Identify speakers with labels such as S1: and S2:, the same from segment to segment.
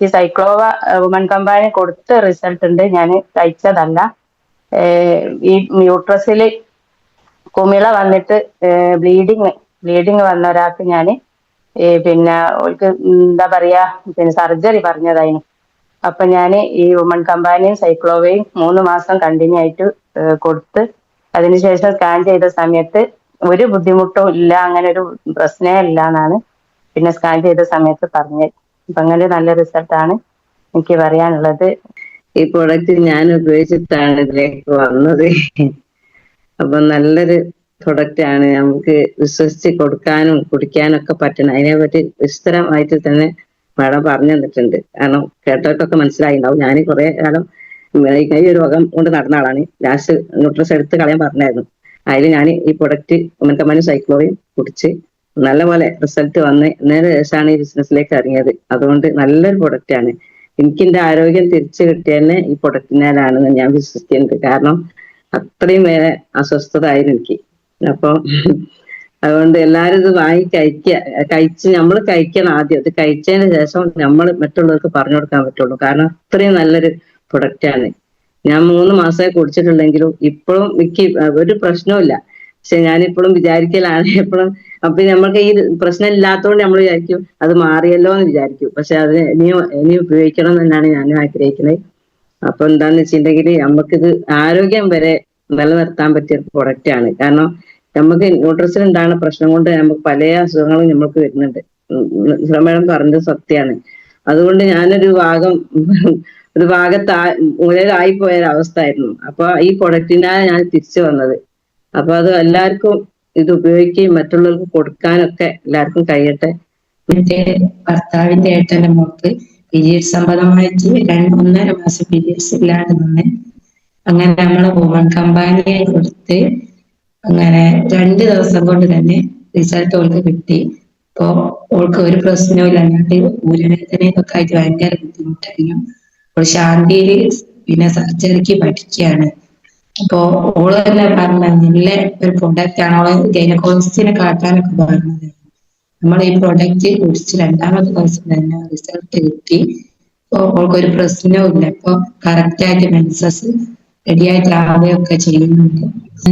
S1: എനിക്ക് സൈക്ലോവ വുമൺ കമ്പാനി കൊടുത്ത റിസൾട്ട് ഉണ്ട്. ഞാൻ കഴിച്ചതല്ല ഈ യൂട്രസിൽ കുമിള വന്നിട്ട് ബ്ലീഡിങ് ബ്ലീഡിങ് വന്ന ഒരാൾക്ക് ഞാൻ പിന്നെ ഓൾക്ക് എന്താ പറയാ പിന്നെ സർജറി പറഞ്ഞതായിരുന്നു അപ്പൊ ഞാൻ ഈ വുമൺ കമ്പാനിയും സൈക്ലോവയും മൂന്ന് മാസം കണ്ടിന്യൂ ആയിട്ട് കൊടുത്ത് അതിനുശേഷം സ്കാൻ ചെയ്ത സമയത്ത് ഒരു ബുദ്ധിമുട്ടും ഇല്ല അങ്ങനെ ഒരു പ്രശ്നമേ ഇല്ല എന്നാണ് പിന്നെ സ്കാൻ ചെയ്ത സമയത്ത് പറഞ്ഞത്. അപ്പൊ അങ്ങനെ നല്ല റിസൾട്ടാണ് എനിക്ക് പറയാനുള്ളത്.
S2: ഈ പ്രൊഡക്റ്റ് ഞാൻ ഉപയോഗിച്ചിട്ടാണ് ഇതിലേക്ക് വന്നത്. അപ്പൊ നല്ലൊരു പ്രൊഡക്റ്റ് ആണ്. നമുക്ക് വിശ്വസിച്ച് കൊടുക്കാനും കുടിക്കാനും ഒക്കെ പറ്റണം. അതിനെ പറ്റി വിസ്തരമായിട്ട് തന്നെ മാഡം പറഞ്ഞു തന്നിട്ടുണ്ട്. കാരണം കേട്ടവർക്കൊക്കെ മനസ്സിലായിണ്ടാവും. ഞാൻ കുറെ കാലം ഈ ഒരു രോഗം കൊണ്ട് നടന്ന ആളാണ്. ലാസ്റ്റ് ന്യൂട്രസ് എടുത്ത് കളയാൻ പറഞ്ഞായിരുന്നു. അതിൽ ഞാൻ ഈ പ്രൊഡക്റ്റ് ഉമ്മൻകമ്മാനും സൈക്ലോയും കുടിച്ച് നല്ലപോലെ റിസൾട്ട് വന്ന് നേരെ ശേഷമാണ് ഈ ബിസിനസ്സിലേക്ക് ഇറങ്ങിയത്. അതുകൊണ്ട് നല്ലൊരു പ്രൊഡക്റ്റ് ആണ്. എനിക്ക് എന്റെ ആരോഗ്യം തിരിച്ചു കിട്ടിയതന്നെ ഈ പ്രൊഡക്റ്റിനാലാണെന്ന് ഞാൻ വിശ്വസിക്കുന്നുണ്ട് കാരണം അത്രയും വേറെ അസ്വസ്ഥത ആയിരുന്നു എനിക്ക്. അപ്പൊ അതുകൊണ്ട് എല്ലാരും ഇത് വാങ്ങി കഴിക്കുക കഴിച്ച് നമ്മൾ കഴിക്കണം ആദ്യം. ഇത് കഴിച്ചതിന് ശേഷം നമ്മൾ മറ്റുള്ളവർക്ക് പറഞ്ഞു കൊടുക്കാൻ പറ്റുള്ളൂ. കാരണം അത്രയും നല്ലൊരു പ്രൊഡക്റ്റ് ആണ്. ഞാൻ മൂന്ന് മാസമേ കുടിച്ചിട്ടുള്ളെങ്കിലും ഇപ്പോഴും എനിക്ക് ഒരു പ്രശ്നവും ഇല്ല പക്ഷെ ഞാനിപ്പോഴും വിചാരിക്കലാണ്. എപ്പോഴും അപ്പൊ നമ്മൾക്ക് ഈ പ്രശ്നം ഇല്ലാത്തതുകൊണ്ട് നമ്മൾ വിചാരിക്കും അത് മാറിയല്ലോ എന്ന് വിചാരിക്കും. പക്ഷെ അത് ഇനി ഇനി ഉപയോഗിക്കണം എന്നാണ് ഞാനും ആഗ്രഹിക്കുന്നത് അപ്പൊ എന്താന്ന് വെച്ചിട്ടുണ്ടെങ്കിൽ നമുക്കിത് ആരോഗ്യം വരെ നിലനിർത്താൻ പറ്റിയ പ്രൊഡക്റ്റ് ആണ്. കാരണം നമുക്ക് ന്യൂട്രസിൽ ഉണ്ടാകുന്ന പ്രശ്നം കൊണ്ട് നമുക്ക് പല അസുഖങ്ങളും നമ്മൾക്ക് വരുന്നുണ്ട്. മേഡം പറഞ്ഞത് സത്യമാണ് അതുകൊണ്ട് ഞാനൊരു ഭാഗം ഒരു ഭാഗത്ത് മുതലായി പോയ അവസ്ഥ ആയിരുന്നു അപ്പൊ ഈ പ്രൊഡക്റ്റിനാണ് ഞാൻ തിരിച്ചു വന്നത്. അപ്പൊ അത് എല്ലാവർക്കും ഇത് ഉപയോഗിക്കുകയും മറ്റുള്ളവർക്ക് കൊടുക്കാനൊക്കെ എല്ലാവർക്കും കഴിയട്ടെ.
S3: എന്റെ ഭർത്താവിന്റെ ഏട്ടന്റെ മോൾക്ക് പീരിയഡ്സ് സംബന്ധമായിട്ട് രണ്ട് ഒന്നര മാസം പീരിയഡ്സ് ഇല്ലാതെ നിന്ന് അങ്ങനെ നമ്മളെ വുമൺ കമ്പാനിയായി കൊടുത്ത് അങ്ങനെ രണ്ട് ദിവസം കൊണ്ട് തന്നെ റിസൾട്ട് ഓൾക്ക് കിട്ടി. അപ്പോ ഓൾക്ക് ഒരു പ്രശ്നവും ഇല്ലാണ്ട് ഊരവേദനയൊക്കെ ആയിട്ട് ഭയങ്കര ബുദ്ധിമുട്ടായിരുന്നു. അപ്പോൾ ശാന്തിയിൽ പിന്നെ സർജറിക്ക് പഠിക്കുകയാണ്. അപ്പോ ഓൾ തന്നെ പറഞ്ഞ നല്ല ഒരു പ്രൊഡക്റ്റ് ആണ്. ഓൾ ഗൈനക്കോളജിസ്റ്റിനെ കാട്ടാനൊക്കെ പറഞ്ഞത് നമ്മൾ ഈ പ്രൊഡക്റ്റ് കുടിച്ച് രണ്ടാമത്തെ ദിവസം തന്നെ റിസൾട്ട് കിട്ടി. അപ്പോ ഒരു പ്രശ്നവും ഇല്ല. ഇപ്പൊ കറക്റ്റ് ആയിട്ട് മെൻസസ് റെഡിയായിട്ട് ചെയ്യുന്നുണ്ട്.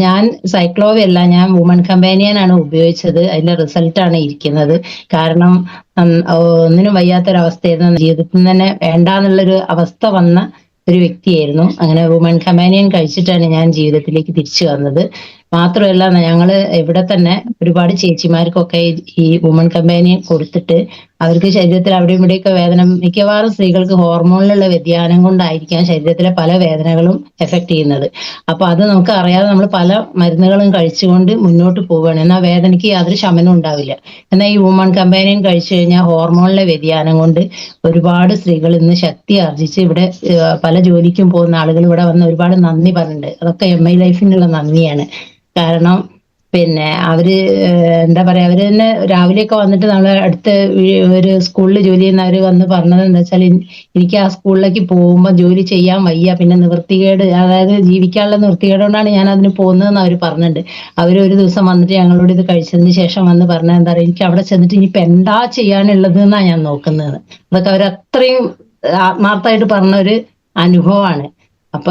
S4: ഞാൻ സൈക്ലോവ് അല്ല ഞാൻ വുമൺ കമ്പാനിയനാണ് ഉപയോഗിച്ചത്. അതിന്റെ റിസൾട്ടാണ് ഇരിക്കുന്നത്. കാരണം ഒന്നിനും വയ്യാത്തൊരവസ്ഥയായിരുന്നു. ജീവിതത്തിൽ തന്നെ വേണ്ടാന്നുള്ളൊരു അവസ്ഥ വന്ന ഒരു വ്യക്തിയായിരുന്നു. അങ്ങനെ വുമൺ കമാനിയൻ കഴിച്ചിട്ടാണ് ഞാൻ ജീവിതത്തിലേക്ക് തിരിച്ചു വന്നത്. മാത്രമല്ല ഞങ്ങൾ ഇവിടെ തന്നെ ഒരുപാട് ചേച്ചിമാർക്കൊക്കെ ഈ വുമൺ കമ്പനി കൊടുത്തിട്ട് അവർക്ക് ശരീരത്തിൽ അവിടെ ഇവിടെയൊക്കെ വേദന മിക്കവാറും സ്ത്രീകൾക്ക് ഹോർമോണിലുള്ള വ്യതിയാനം കൊണ്ടായിരിക്കാം ശരീരത്തിലെ പല വേദനകളും എഫക്ട് ചെയ്യുന്നത്. അപ്പൊ അത് നമുക്ക് അറിയാതെ നമ്മൾ പല മരുന്നുകളും കഴിച്ചുകൊണ്ട് മുന്നോട്ട് പോവുകയാണ്. എന്നാൽ വേദനയ്ക്ക് യാതൊരു ശമനം ഉണ്ടാവില്ല. എന്നാൽ ഈ വുമൺ കമ്പാനിയൻ കഴിച്ചു കഴിഞ്ഞാൽ ഹോർമോണിലെ വ്യതിയാനം കൊണ്ട് ഒരുപാട് സ്ത്രീകൾ ഇന്ന് ശക്തി ആർജിച്ച് ഇവിടെ പല ജോലിക്കും പോകുന്ന ആളുകൾ ഇവിടെ വന്ന് ഒരുപാട് നന്ദി പറഞ്ഞിട്ടുണ്ട്. അതൊക്കെ എം ഐ ലൈഫിനുള്ള നന്ദിയാണ്. കാരണം പിന്നെ അവർ എന്താ പറയാ അവർ തന്നെ രാവിലെയൊക്കെ വന്നിട്ട് നമ്മളെ അടുത്ത് ഒരു സ്കൂളിൽ ജോലി ചെയ്യുന്ന അവർ വന്ന് പറഞ്ഞത് എന്താ വെച്ചാൽ എനിക്ക് ആ സ്കൂളിലേക്ക് പോകുമ്പോൾ ജോലി ചെയ്യാൻ വയ്യ. പിന്നെ നിവൃത്തികേട് അതായത് ജീവിക്കാനുള്ള നിവൃത്തികേട് കൊണ്ടാണ് ഞാൻ അതിന് പോകുന്നതെന്ന് അവർ പറഞ്ഞിട്ടുണ്ട്. അവർ ഒരു ദിവസം വന്നിട്ട് ഞങ്ങളോട് ഇത് കഴിച്ചതിന് ശേഷം വന്ന് പറഞ്ഞ എന്താ പറയുക എനിക്ക് അവിടെ ചെന്നിട്ട് ഇനിയിപ്പോ എന്താ ചെയ്യാനുള്ളത് എന്നാണ് ഞാൻ നോക്കുന്നത്. അതൊക്കെ അവർ അത്രയും ആത്മാർത്ഥമായിട്ട് പറഞ്ഞ ഒരു അനുഭവമാണ്. അപ്പൊ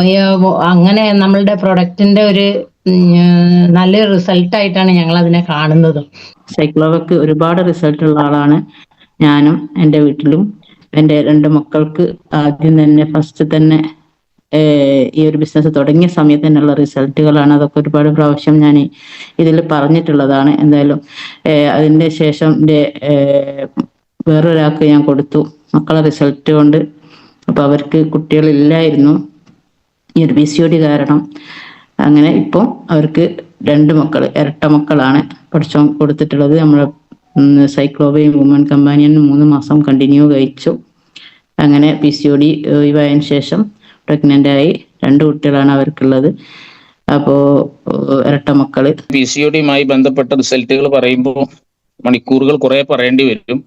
S4: അങ്ങനെ നമ്മളുടെ പ്രൊഡക്റ്റിന്റെ ഒരു ഉം, നല്ലൊരു റിസൾട്ട് ആയിട്ടാണ് ഞങ്ങൾ അതിനെ കാണുന്നത്.
S5: സൈക്ലോവക്ക് ഒരുപാട് റിസൾട്ട് ഉള്ള ആളാണ് ഞാനും എന്റെ വീട്ടിലും. എന്റെ രണ്ട് മക്കൾക്ക് ആദ്യം തന്നെ ഫസ്റ്റ് തന്നെ ഈ ഒരു ബിസിനസ് തുടങ്ങിയ സമയത്ത് തന്നെയുള്ള റിസൾട്ടുകളാണ് അതൊക്കെ ഒരുപാട് പ്രാവശ്യം ഞാൻ ഇതിൽ പറഞ്ഞിട്ടുള്ളതാണ്. എന്തായാലും അതിന്റെ ശേഷം എന്റെ വേറൊരാൾക്ക് ഞാൻ കൊടുത്തു മക്കളെ റിസൾട്ട് കൊണ്ട്. അപ്പൊ അവർക്ക് കുട്ടികളില്ലായിരുന്നു. ഈ ഒരു പി സി ഒ ഡി കാരണം. അങ്ങനെ ഇപ്പോൾ അവർക്ക് രണ്ട് മക്കൾ ഇരട്ട മക്കളാണ് പഠിച്ചോ കൊടുത്തിട്ടുള്ളത്. നമ്മൾ സൈക്ലോബയും വുമൺ കമ്പാനിയൻ മൂന്ന് മാസം കണ്ടിന്യൂ കഴിച്ചു. അങ്ങനെ പി സി ഒ ഡി ഒഴിവായതിനു ശേഷം പ്രഗ്നന്റ് ആയി. രണ്ട് കുട്ടികളാണ് അവർക്കുള്ളത്. അപ്പോ ഇരട്ട മക്കൾ.
S6: പി സി ഒ ഡിയുമായി ബന്ധപ്പെട്ട റിസൾട്ടുകൾ പറയുമ്പോൾ മണിക്കൂറുകൾ കുറെ പറയേണ്ടി വരും.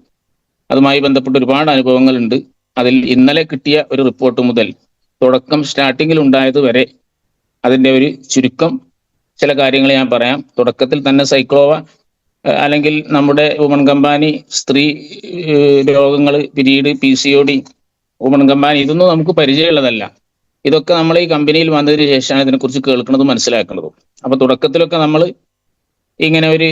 S6: അതുമായി ബന്ധപ്പെട്ട ഒരുപാട് അനുഭവങ്ങളുണ്ട്. അതിൽ ഇന്നലെ കിട്ടിയ ഒരു റിപ്പോർട്ട് മുതൽ തുടക്കം സ്റ്റാർട്ടിങ്ങിൽ ഉണ്ടായത് വരെ അതിന്റെ ഒരു ചുരുക്കം ചില കാര്യങ്ങൾ ഞാൻ പറയാം. തുടക്കത്തിൽ തന്നെ സൈക്ലോവ അല്ലെങ്കിൽ നമ്മുടെ വുമൺ കമ്പാനി സ്ത്രീ രോഗങ്ങൾ period P C O D woman company ഇതൊന്നും നമുക്ക് പരിചയമുള്ളതല്ല. ഇതൊക്കെ നമ്മൾ ഈ കമ്പനിയിൽ വന്നതിന് ശേഷമാണ് ഇതിനെക്കുറിച്ച് കേൾക്കുന്നതും മനസ്സിലാക്കുന്നതും അപ്പൊ തുടക്കത്തിലൊക്കെ നമ്മൾ ഇങ്ങനെ ഒരു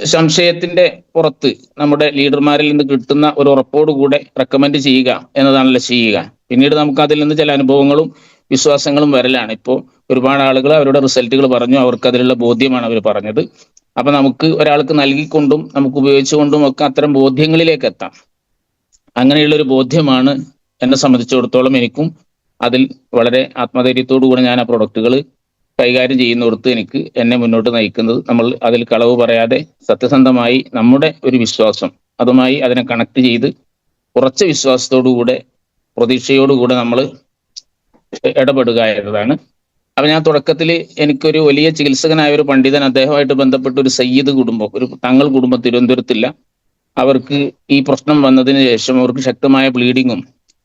S6: സംശയത്തിന്റെ പുറത്ത് നമ്മുടെ ലീഡർമാരിൽ നിന്ന് കിട്ടുന്ന ഒരു ഉറപ്പോടുകൂടെ റെക്കമെൻഡ് ചെയ്യുക എന്നതാണല്ലോ ചെയ്യുക. പിന്നീട് നമുക്ക് അതിൽ നിന്ന് ചില അനുഭവങ്ങളും വിശ്വാസങ്ങളും വരലാണ്. ഇപ്പോൾ ഒരുപാട് ആളുകൾ അവരുടെ റിസൾട്ടുകൾ പറഞ്ഞു അവർക്ക് അതിലുള്ള ബോധ്യമാണ് അവർ പറഞ്ഞത്. അപ്പൊ നമുക്ക് ഒരാൾക്ക് നൽകിക്കൊണ്ടും നമുക്ക് ഉപയോഗിച്ചുകൊണ്ടും ഒക്കെ അത്തരം ബോധ്യങ്ങളിലേക്ക് എത്താം. അങ്ങനെയുള്ള ഒരു ബോധ്യമാണ് എന്നെ സംബന്ധിച്ചിടത്തോളം എനിക്കും അതിൽ വളരെ ആത്മധൈര്യത്തോടു കൂടെ ഞാൻ ആ പ്രൊഡക്റ്റുകൾ കൈകാര്യം ചെയ്യുന്നിടത്ത് എനിക്ക് എന്നെ മുന്നോട്ട് നയിക്കുന്നത്. നമ്മൾ അതിൽ കളവ് പറയാതെ സത്യസന്ധമായി നമ്മുടെ ഒരു വിശ്വാസം അതുമായി അതിനെ കണക്ട് ചെയ്ത് കുറച്ച് വിശ്വാസത്തോടു കൂടെ പ്രതീക്ഷയോടുകൂടെ നമ്മൾ ഇടപെടുക എന്നതാണ്. അപ്പൊ ഞാൻ തുടക്കത്തിൽ എനിക്കൊരു വലിയ ചികിത്സകനായ ഒരു പണ്ഡിതൻ അദ്ദേഹമായിട്ട് ബന്ധപ്പെട്ട ഒരു സയ്യിദ് കുടുംബം ഒരു തങ്ങൾ കുടുംബം തിരുവനന്തപുരത്തില്ല. അവർക്ക് ഈ പ്രശ്നം വന്നതിന് ശേഷം അവർക്ക് ശക്തമായ ബ്ലീഡിങ്ങും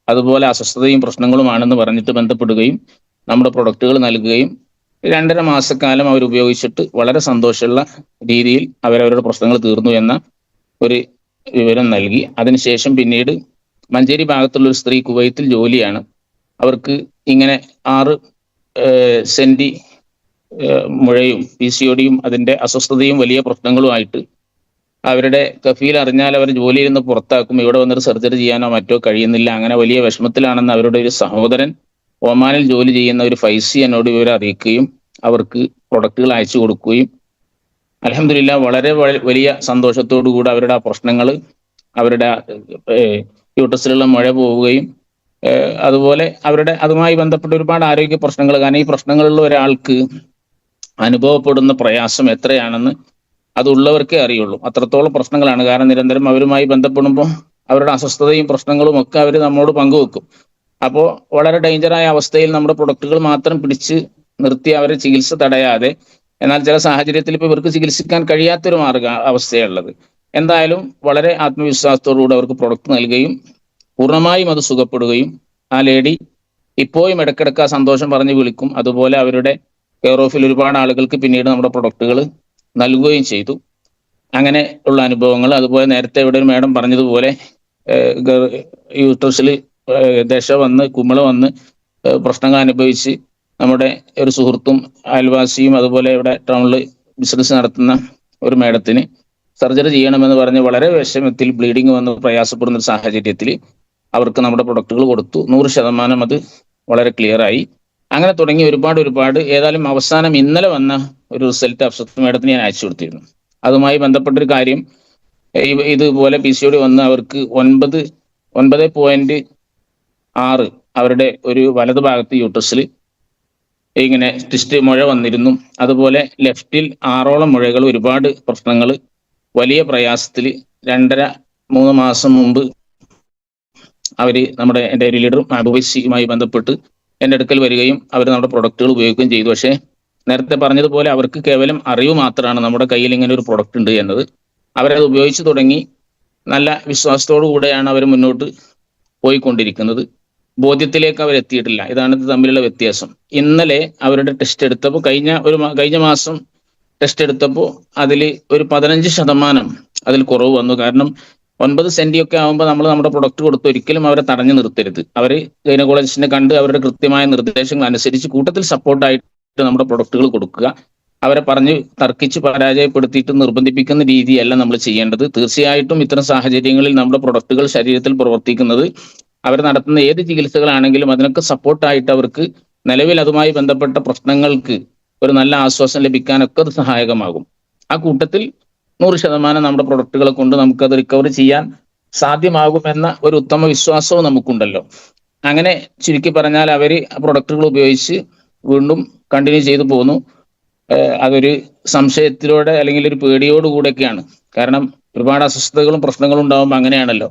S6: അതുപോലെ അസ്വസ്ഥതയും പ്രശ്നങ്ങളുമാണെന്ന് പറഞ്ഞിട്ട് ബന്ധപ്പെടുകയും നമ്മുടെ പ്രൊഡക്റ്റുകൾ നൽകുകയും രണ്ടര മാസക്കാലം അവർ ഉപയോഗിച്ചിട്ട് വളരെ സന്തോഷമുള്ള രീതിയിൽ അവരവരുടെ പ്രശ്നങ്ങൾ തീർന്നു എന്ന ഒരു വിവരം നൽകി. അതിനുശേഷം പിന്നീട് മഞ്ചേരി ഭാഗത്തുള്ള ഒരു സ്ത്രീ കുവൈത്തിൽ ജോലിയാണ്. അവർക്ക് ഇങ്ങനെ ആറ് സെന്റി മുഴയും പി സി ഒടിയും അതിന്റെ അസ്വസ്ഥതയും വലിയ പ്രശ്നങ്ങളുമായിട്ട് അവരുടെ കഫീൽ അറിഞ്ഞാൽ അവർ ജോലിയിൽ നിന്ന് പുറത്താക്കും ഇവിടെ വന്നിട്ട് സർജറി ചെയ്യാനോ മറ്റോ കഴിയുന്നില്ല. അങ്ങനെ വലിയ വിഷമത്തിലാണെന്ന് അവരുടെ ഒരു സഹോദരൻ ഒമാനിൽ ജോലി ചെയ്യുന്ന ഒരു ഫൈസി എന്നോട് ഇവരെ അറിയിക്കുകയും അവർക്ക് പ്രൊഡക്റ്റുകൾ അയച്ചു കൊടുക്കുകയും അലഹമില്ല വളരെ വലിയ സന്തോഷത്തോടു കൂടി അവരുടെ ആ പ്രശ്നങ്ങൾ അവരുടെ യൂട്ടസിലുള്ള മഴ പോവുകയും അതുപോലെ അവരുടെ അതുമായി ബന്ധപ്പെട്ട ഒരുപാട് ആരോഗ്യ പ്രശ്നങ്ങൾ. കാരണം ഈ പ്രശ്നങ്ങളുള്ള ഒരാൾക്ക് അനുഭവപ്പെടുന്ന പ്രയാസം എത്രയാണെന്ന് അതുള്ളവർക്കേ അറിയുള്ളൂ. അത്രത്തോളം പ്രശ്നങ്ങളാണ്. കാരണം നിരന്തരം അവരുമായി ബന്ധപ്പെടുമ്പോൾ അവരുടെ അസ്വസ്ഥതയും പ്രശ്നങ്ങളും ഒക്കെ അവർ നമ്മോട് പങ്കുവെക്കും. അപ്പോൾ വളരെ ഡേഞ്ചറായ അവസ്ഥയിൽ നമ്മുടെ പ്രൊഡക്റ്റുകൾ മാത്രം പിടിച്ച് നിർത്തി അവരെ ചികിത്സ തടയാതെ എന്നാൽ ചില സാഹചര്യത്തിൽ ഇപ്പോൾ ഇവർക്ക് ചികിത്സിക്കാൻ കഴിയാത്തൊരു മാർഗ അവസ്ഥയുള്ളത് എന്തായാലും വളരെ ആത്മവിശ്വാസത്തോടുകൂടി അവർക്ക് പ്രൊഡക്റ്റ് നൽകുകയും പൂർണമായും അത് സുഖപ്പെടുകയും ആ ലേഡി ഇപ്പോഴും ഇടയ്ക്കിടയ്ക്ക് ആ സന്തോഷം പറഞ്ഞ് വിളിക്കും. അതുപോലെ അവരുടെ കെയർ ഓഫിൽ ഒരുപാട് ആളുകൾക്ക് പിന്നീട് നമ്മുടെ പ്രൊഡക്റ്റുകൾ നൽകുകയും ചെയ്തു. അങ്ങനെ ഉള്ള അനുഭവങ്ങൾ. അതുപോലെ നേരത്തെ ഇവിടെ ഒരു മേഡം പറഞ്ഞതുപോലെ യൂട്രസിൽ ദശ വന്ന് കുമിള വന്ന് പ്രശ്നങ്ങൾ അനുഭവിച്ച് നമ്മുടെ ഒരു സുഹൃത്തും അയൽവാസിയും അതുപോലെ ഇവിടെ ടൗണിൽ ബിസിനസ് നടത്തുന്ന ഒരു മേഡത്തിന് സർജറി ചെയ്യണമെന്ന് പറഞ്ഞ് വളരെ വിഷമത്തിൽ ബ്ലീഡിങ് വന്ന് പ്രയാസപ്പെടുന്ന ഒരു സാഹചര്യത്തിൽ അവർക്ക് നമ്മുടെ പ്രൊഡക്റ്റുകൾ കൊടുത്തു. നൂറ് ശതമാനം അത് വളരെ ക്ലിയർ ആയി. അങ്ങനെ തുടങ്ങി ഒരുപാട് ഒരുപാട്. ഏതായാലും അവസാനം ഇന്നലെ വന്ന ഒരു റിസൾട്ട് അഫ്സത്ത് മേഡത്തിന് ഞാൻ അയച്ചു കൊടുത്തിരുന്നു. അതുമായി ബന്ധപ്പെട്ടൊരു കാര്യം ഇതുപോലെ പി സി ഒ വന്ന് അവർക്ക് ഒൻപത് ഒൻപത് പോയിന്റ് ആറ് അവരുടെ ഒരു വലത് ഭാഗത്ത് യൂട്ടസിൽ ഇങ്ങനെ ടിസ്റ്റ് മുഴ വന്നിരുന്നു. അതുപോലെ ലെഫ്റ്റിൽ ആറോളം മുഴകൾ ഒരുപാട് പ്രശ്നങ്ങൾ വലിയ പ്രയാസത്തിൽ രണ്ടര മൂന്ന് മാസം മുമ്പ് അവർ നമ്മുടെ എന്റെ ഒരു ലീഡർ മഹബൂബിയുമായി ബന്ധപ്പെട്ട് എന്റെ അടുക്കൽ വരികയും അവർ നമ്മുടെ പ്രൊഡക്റ്റുകൾ ഉപയോഗിക്കുകയും ചെയ്തു. പക്ഷേ നേരത്തെ പറഞ്ഞതുപോലെ അവർക്ക് കേവലം അറിവ് മാത്രമാണ് നമ്മുടെ കയ്യിൽ ഇങ്ങനെ ഒരു പ്രൊഡക്റ്റ് ഉണ്ട് എന്നത്. അവരത് ഉപയോഗിച്ച് തുടങ്ങി നല്ല വിശ്വാസത്തോടു കൂടെയാണ് അവർ മുന്നോട്ട് പോയിക്കൊണ്ടിരിക്കുന്നത്. ബോധ്യത്തിലേക്ക് അവർ എത്തിയിട്ടില്ല. ഇതാണ് ഇത് തമ്മിലുള്ള വ്യത്യാസം. ഇന്നലെ അവരുടെ ടെസ്റ്റ് എടുത്തപ്പോൾ കഴിഞ്ഞ ഒരു കഴിഞ്ഞ മാസം ടെസ്റ്റ് എടുത്തപ്പോൾ അതിൽ ഒരു പതിനഞ്ച് ശതമാനം അതിൽ കുറവ് വന്നു. കാരണം ഒൻപത് സെന്റി ഒക്കെ ആകുമ്പോൾ നമ്മൾ നമ്മുടെ പ്രൊഡക്റ്റ് കൊടുത്ത് ഒരിക്കലും അവരെ തടഞ്ഞു നിർത്തരുത്. അവർ ഗൈനക്കോളജിസ്റ്റിനെ കണ്ട് അവരുടെ കൃത്യമായ നിർദ്ദേശങ്ങൾ അനുസരിച്ച് കൂട്ടത്തിൽ സപ്പോർട്ടായിട്ട് നമ്മുടെ പ്രൊഡക്റ്റുകൾ കൊടുക്കുക. അവരെ പറഞ്ഞ് തർക്കിച്ച് പരാജയപ്പെടുത്തിയിട്ട് നിർബന്ധിപ്പിക്കുന്ന രീതിയല്ല നമ്മൾ ചെയ്യേണ്ടത്. തീർച്ചയായിട്ടും ഇത്തരം സാഹചര്യങ്ങളിൽ നമ്മുടെ പ്രൊഡക്റ്റുകൾ ശരീരത്തിൽ പ്രവർത്തിക്കുന്നത് അവർ നടത്തുന്ന ഏത് ചികിത്സകളാണെങ്കിലും അതിനൊക്കെ സപ്പോർട്ടായിട്ട് അവർക്ക് നിലവിൽ അതുമായി ബന്ധപ്പെട്ട പ്രശ്നങ്ങൾക്ക് ഒരു നല്ല ആശ്വാസം ലഭിക്കാനൊക്കെ അത് സഹായകമാകും. ആ കൂട്ടത്തിൽ നൂറ് ശതമാനം നമ്മുടെ പ്രൊഡക്റ്റുകളെ കൊണ്ട് നമുക്കത് റിക്കവർ ചെയ്യാൻ സാധ്യമാകുമെന്ന ഒരു ഉത്തമ വിശ്വാസവും നമുക്കുണ്ടല്ലോ. അങ്ങനെ ചുരുക്കി പറഞ്ഞാൽ അവർ പ്രൊഡക്റ്റുകൾ ഉപയോഗിച്ച് വീണ്ടും കണ്ടിന്യൂ ചെയ്തു പോന്നു. അതൊരു സംശയത്തിലൂടെ അല്ലെങ്കിൽ ഒരു പേടിയോടുകൂടെയൊക്കെയാണ് കാരണം ഒരുപാട് അസ്വസ്ഥതകളും പ്രശ്നങ്ങളും ഉണ്ടാകുമ്പോൾ അങ്ങനെയാണല്ലോ.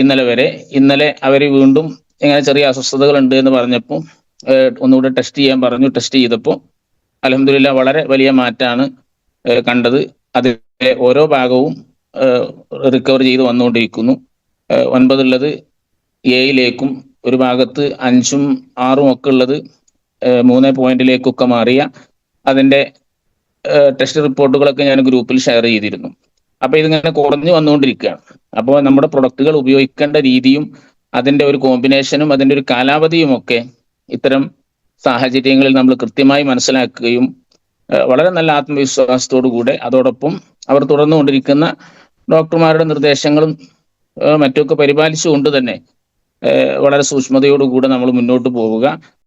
S6: ഇന്നലെ വരെ. ഇന്നലെ അവർ വീണ്ടും ഇങ്ങനെ ചെറിയ അസ്വസ്ഥതകൾ ഉണ്ട് എന്ന് പറഞ്ഞപ്പോൾ ഒന്നുകൂടെ ടെസ്റ്റ് ചെയ്യാൻ പറഞ്ഞു. ടെസ്റ്റ് ചെയ്തപ്പോൾ അലഹമില്ല വളരെ വലിയ മാറ്റാണ് കണ്ടത്. അതിന്റെ ഓരോ ഭാഗവും റിക്കവർ ചെയ്ത് വന്നുകൊണ്ടിരിക്കുന്നു. ഒൻപതുള്ളത് എയിലേക്കും ഒരു ഭാഗത്ത് അഞ്ചും ആറും ഒക്കെ ഉള്ളത് മൂന്ന് പോയിന്റിലേക്കൊക്കെ മാറിയ അതിന്റെ ടെസ്റ്റ് റിപ്പോർട്ടുകളൊക്കെ ഞാൻ ഗ്രൂപ്പിൽ ഷെയർ ചെയ്തിരുന്നു. അപ്പൊ ഇതിങ്ങനെ കുറഞ്ഞു വന്നുകൊണ്ടിരിക്കുകയാണ്. അപ്പോൾ നമ്മുടെ പ്രൊഡക്റ്റുകൾ ഉപയോഗിക്കേണ്ട രീതിയും അതിന്റെ ഒരു കോമ്പിനേഷനും അതിന്റെ ഒരു കാലാവധിയും ഒക്കെ ഇത്തരം സാഹചര്യങ്ങളിൽ നമ്മൾ കൃത്യമായി മനസ്സിലാക്കുകയും വളരെ നല്ല ആത്മവിശ്വാസത്തോടു കൂടെ അതോടൊപ്പം അവർ തുടർന്നുകൊണ്ടിരിക്കുന്ന ഡോക്ടർമാരുടെ നിർദ്ദേശങ്ങളും മറ്റുമൊക്കെ പരിപാലിച്ചുകൊണ്ട് തന്നെ വളരെ സൂക്ഷ്മതയോടുകൂടെ നമ്മൾ മുന്നോട്ട് പോവുക.